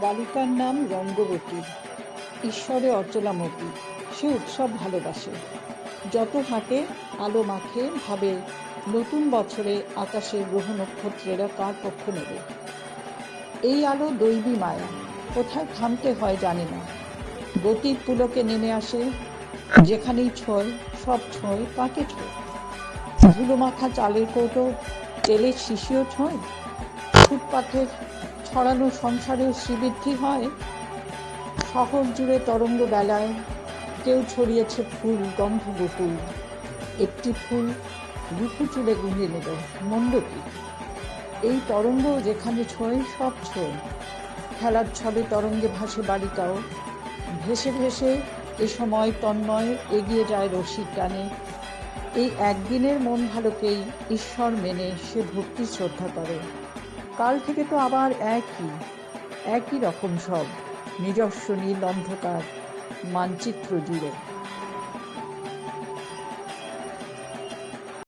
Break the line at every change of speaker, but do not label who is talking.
বালিকার নাম রঙ্গবতী। ঈশ্বরে অচলামতি সে উৎসব ভালোবাসে। যত হাঁটে আলো মাখে ভাবে নতুন বছরে আকাশের গ্রহ নক্ষত্রেরা কার পক্ষ নেবে। এই আলো দৈবী মায়া। কোথায় থামতে হয় জানে না। গতির পুলকে নেমে আসে। যেখানেই ছয়, সব ছয় কাকে ছয়? ধুলো মাখা চালের কৌটো, তেলের শিশিও ছয়? ফুটপাথের ছড়ানো সংসারেও শ্রীবৃদ্ধি হয়, শহর জুড়ে তরঙ্গ বেলায় কেউ ছড়িয়েছে ফুল, গন্ধ বকুল একটি ফুল রুখু চুলে গুঁজে নেব মন্দ এই তরঙ্গ যেখানে ছোঁয়, সব ছোঁয়। খেলার ছলে তরঙ্গে ভাসে বালিকাও। ভেসে ভেসে এ সময় তন্ময় এগিয়ে যায় রশির টানে। এই একদিনের মন ভালোকেই ঈশ্বর মেনে সে ভক্তি শ্রদ্ধা করে। কাল থেকে তো আবার একই একই রকম সব। নিজস্ব নীল অন্ধকার মানচিত্র জুড়ে।